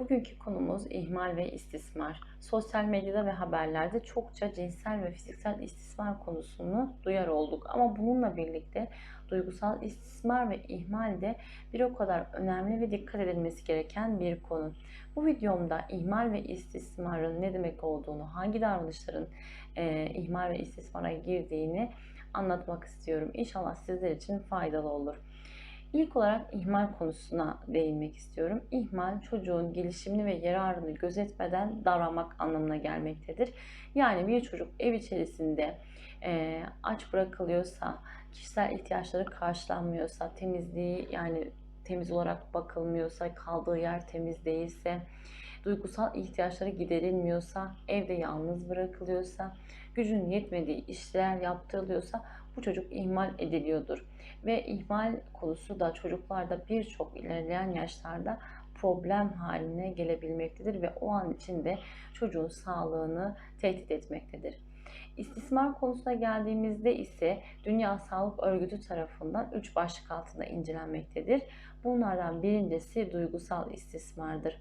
Bugünkü konumuz ihmal ve istismar. Sosyal medyada ve haberlerde çokça cinsel ve fiziksel istismar konusunu duyar olduk. Ama bununla birlikte duygusal istismar ve ihmal de bir o kadar önemli ve dikkat edilmesi gereken bir konu. Bu videomda ihmal ve istismarın ne demek olduğunu, hangi davranışların e, ihmal ve istismara girdiğini anlatmak istiyorum. İnşallah sizler için faydalı olur. İlk olarak ihmal konusuna değinmek istiyorum. İhmal çocuğun gelişimini ve yararını gözetmeden davranmak anlamına gelmektedir. Yani bir çocuk ev içerisinde e, aç bırakılıyorsa, kişisel ihtiyaçları karşılanmıyorsa, temizliği yani temiz olarak bakılmıyorsa, kaldığı yer temiz değilse, duygusal ihtiyaçları giderilmiyorsa, evde yalnız bırakılıyorsa, gücün yetmediği işler yaptırılıyorsa bu çocuk ihmal ediliyordur. Ve ihmal konusu da çocuklarda birçok ilerleyen yaşlarda problem haline gelebilmektedir ve o an içinde çocuğun sağlığını tehdit etmektedir. İstismar konusuna geldiğimizde ise Dünya Sağlık Örgütü tarafından 3 başlık altında incelenmektedir. Bunlardan birincisi duygusal istismardır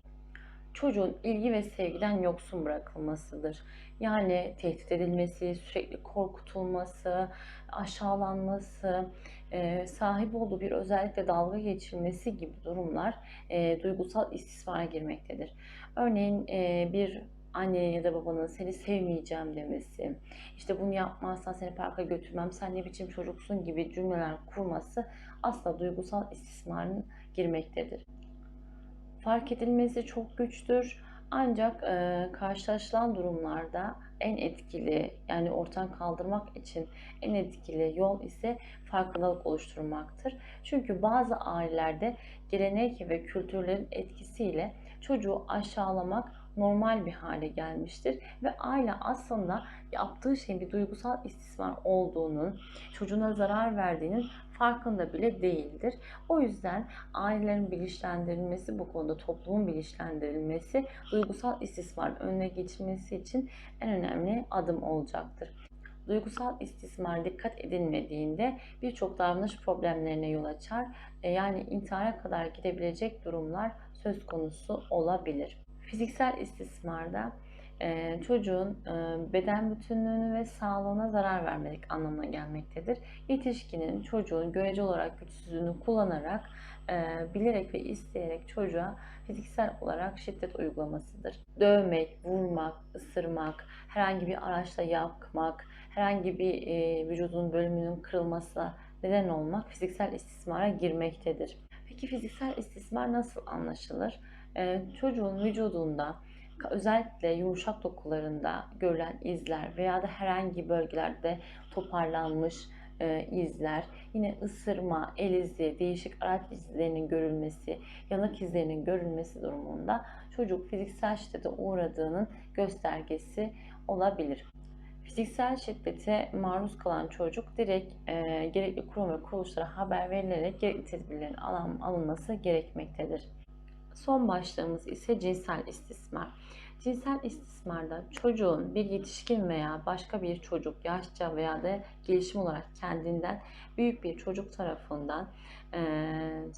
çocuğun ilgi ve sevgiden yoksun bırakılmasıdır. Yani tehdit edilmesi, sürekli korkutulması, aşağılanması, e, sahip olduğu bir özellikle dalga geçilmesi gibi durumlar e, duygusal istismara girmektedir. Örneğin e, bir annenin ya da babanın seni sevmeyeceğim demesi, işte bunu yapmazsan seni parka götürmem, sen ne biçim çocuksun gibi cümleler kurması asla duygusal istismarın girmektedir fark edilmesi çok güçtür. Ancak e, karşılaşılan durumlarda en etkili yani ortadan kaldırmak için en etkili yol ise farkındalık oluşturmaktır. Çünkü bazı ailelerde gelenek ve kültürlerin etkisiyle çocuğu aşağılamak normal bir hale gelmiştir ve aile aslında yaptığı şeyin bir duygusal istismar olduğunun, çocuğuna zarar verdiğinin farkında bile değildir. O yüzden ailelerin bilinçlendirilmesi bu konuda toplumun bilinçlendirilmesi duygusal istismarın önüne geçilmesi için en önemli adım olacaktır. Duygusal istismar dikkat edilmediğinde birçok davranış problemlerine yol açar. E, yani intihara kadar gidebilecek durumlar söz konusu olabilir. Fiziksel istismarda e, çocuğun e, beden bütünlüğünü ve sağlığına zarar vermek anlamına gelmektedir. Yetişkinin çocuğun görece olarak güçsüzlüğünü kullanarak e, bilerek ve isteyerek çocuğa fiziksel olarak şiddet uygulamasıdır. Dövmek, vurmak, ısırmak, herhangi bir araçla yakmak, herhangi bir vücudun bölümünün kırılması neden olmak fiziksel istismara girmektedir. Peki fiziksel istismar nasıl anlaşılır? çocuğun vücudunda özellikle yumuşak dokularında görülen izler veya da herhangi bölgelerde toparlanmış e, izler, yine ısırma, el izi, değişik araç izlerinin görülmesi, yanık izlerinin görülmesi durumunda çocuk fiziksel şiddete uğradığının göstergesi olabilir. Fiziksel şiddete maruz kalan çocuk direkt e, gerekli kurum ve kuruluşlara haber verilerek gerekli tedbirlerin alınması gerekmektedir. Son başlığımız ise cinsel istismar. Cinsel istismarda çocuğun bir yetişkin veya başka bir çocuk yaşça veya da gelişim olarak kendinden büyük bir çocuk tarafından e,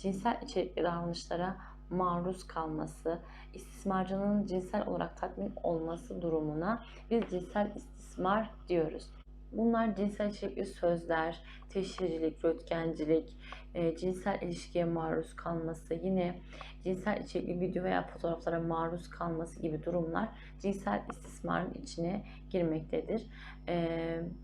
cinsel içerikli davranışlara maruz kalması, istismarcının cinsel olarak tatmin olması durumuna biz cinsel istismar diyoruz. Bunlar cinsel içerikli sözler, teşhircilik, röntgencilik, e, cinsel ilişkiye maruz kalması, yine cinsel içerikli video veya fotoğraflara maruz kalması gibi durumlar cinsel istismarın içine girmektedir. E,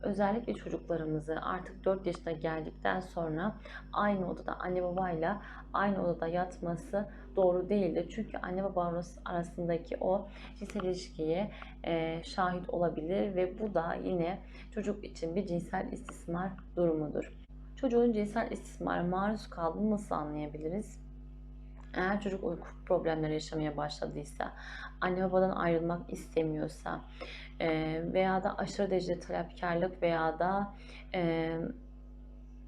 özellikle çocuklarımızı artık 4 yaşına geldikten sonra aynı odada anne babayla aynı odada yatması doğru değildir. Çünkü anne baba arasındaki o cinsel ilişkiye e, şahit olabilir ve bu da yine çocuk için bir cinsel istismar durumudur. Çocuğun cinsel istismara maruz kaldığını nasıl anlayabiliriz? Eğer çocuk uyku problemleri yaşamaya başladıysa, anne babadan ayrılmak istemiyorsa e, veya da aşırı derecede talepkarlık veya da e,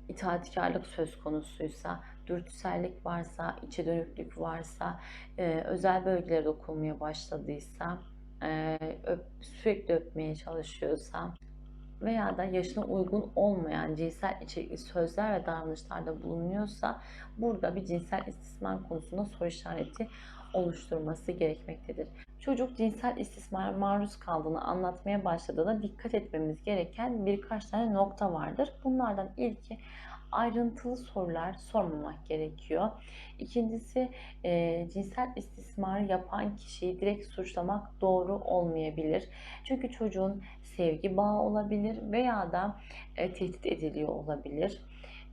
itaatkarlık söz konusuysa, dürtüsellik varsa, içe dönüklük varsa, e, özel bölgelere dokunmaya başladıysa, öp, sürekli öpmeye çalışıyorsa, veya da yaşına uygun olmayan cinsel içerikli sözler ve davranışlarda bulunuyorsa burada bir cinsel istismar konusunda soru işareti oluşturması gerekmektedir. Çocuk cinsel istismara maruz kaldığını anlatmaya başladığında dikkat etmemiz gereken birkaç tane nokta vardır. Bunlardan ilki ayrıntılı sorular sormamak gerekiyor. İkincisi e, cinsel istismarı yapan kişiyi direkt suçlamak doğru olmayabilir. Çünkü çocuğun sevgi bağı olabilir veya da e, tehdit ediliyor olabilir.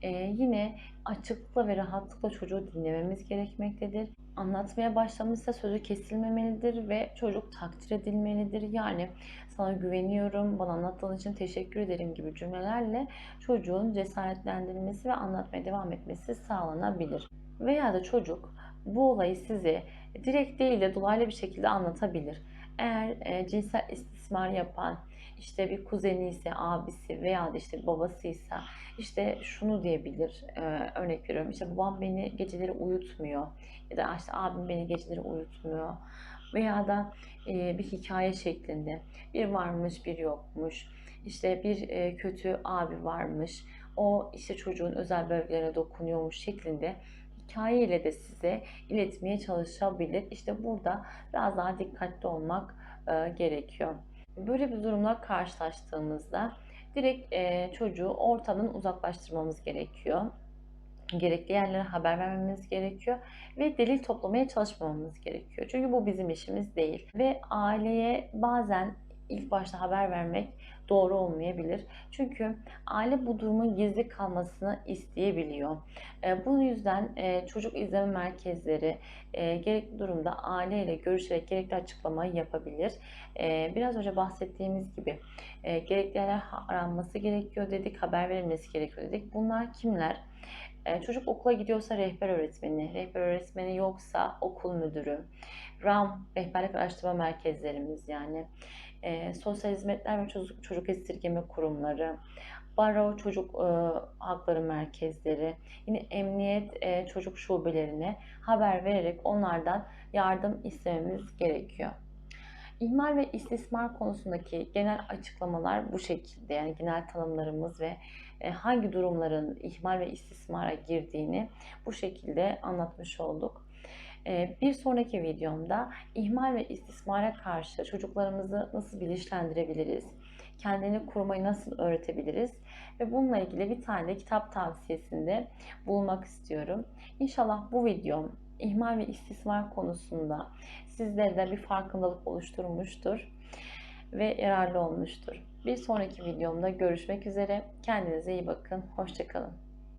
E, yine açıklıkla ve rahatlıkla çocuğu dinlememiz gerekmektedir. Anlatmaya başlamışsa sözü kesilmemelidir ve çocuk takdir edilmelidir. Yani sana güveniyorum, bana anlattığın için teşekkür ederim gibi cümlelerle çocuğun cesaretlendirilmesi ve anlatmaya devam etmesi sağlanabilir. Veya da çocuk bu olayı size direkt değil de dolaylı bir şekilde anlatabilir. Eğer e, cinsel istismar yapan işte bir kuzeni ise, abisi veya da işte babasıysa işte şunu diyebilir. E, örnek veriyorum işte babam beni geceleri uyutmuyor ya da işte abim beni geceleri uyutmuyor veya da e, bir hikaye şeklinde bir varmış bir yokmuş işte bir e, kötü abi varmış o işte çocuğun özel bölgelerine dokunuyormuş şeklinde hikaye ile de size iletmeye çalışabilir. İşte burada biraz daha dikkatli olmak e, gerekiyor. Böyle bir durumla karşılaştığımızda direkt e, çocuğu ortadan uzaklaştırmamız gerekiyor. Gerekli yerlere haber vermemiz gerekiyor ve delil toplamaya çalışmamamız gerekiyor. Çünkü bu bizim işimiz değil. Ve aileye bazen ilk başta haber vermek doğru olmayabilir. Çünkü aile bu durumun gizli kalmasını isteyebiliyor. E, bu yüzden e, çocuk izleme merkezleri e, gerekli durumda aileyle görüşerek gerekli açıklamayı yapabilir. Biraz önce bahsettiğimiz gibi gerekli yerler aranması gerekiyor dedik, haber verilmesi gerekiyor dedik. Bunlar kimler? Çocuk okula gidiyorsa rehber öğretmeni, rehber öğretmeni yoksa okul müdürü, RAM, rehberlik araştırma merkezlerimiz yani, e, sosyal hizmetler ve çocuk, çocuk esirgeme kurumları, baro çocuk e, hakları merkezleri, yine emniyet e, çocuk şubelerine haber vererek onlardan yardım istememiz gerekiyor. İhmal ve istismar konusundaki genel açıklamalar bu şekilde. Yani genel tanımlarımız ve e, hangi durumların ihmal ve istismara girdiğini bu şekilde anlatmış olduk. E, bir sonraki videomda ihmal ve istismara karşı çocuklarımızı nasıl bilinçlendirebiliriz? Kendini korumayı nasıl öğretebiliriz? Ve bununla ilgili bir tane kitap tavsiyesinde bulmak istiyorum. İnşallah bu videom ihmal ve istismar konusunda sizlerde bir farkındalık oluşturmuştur ve yararlı olmuştur. Bir sonraki videomda görüşmek üzere. Kendinize iyi bakın. Hoşçakalın.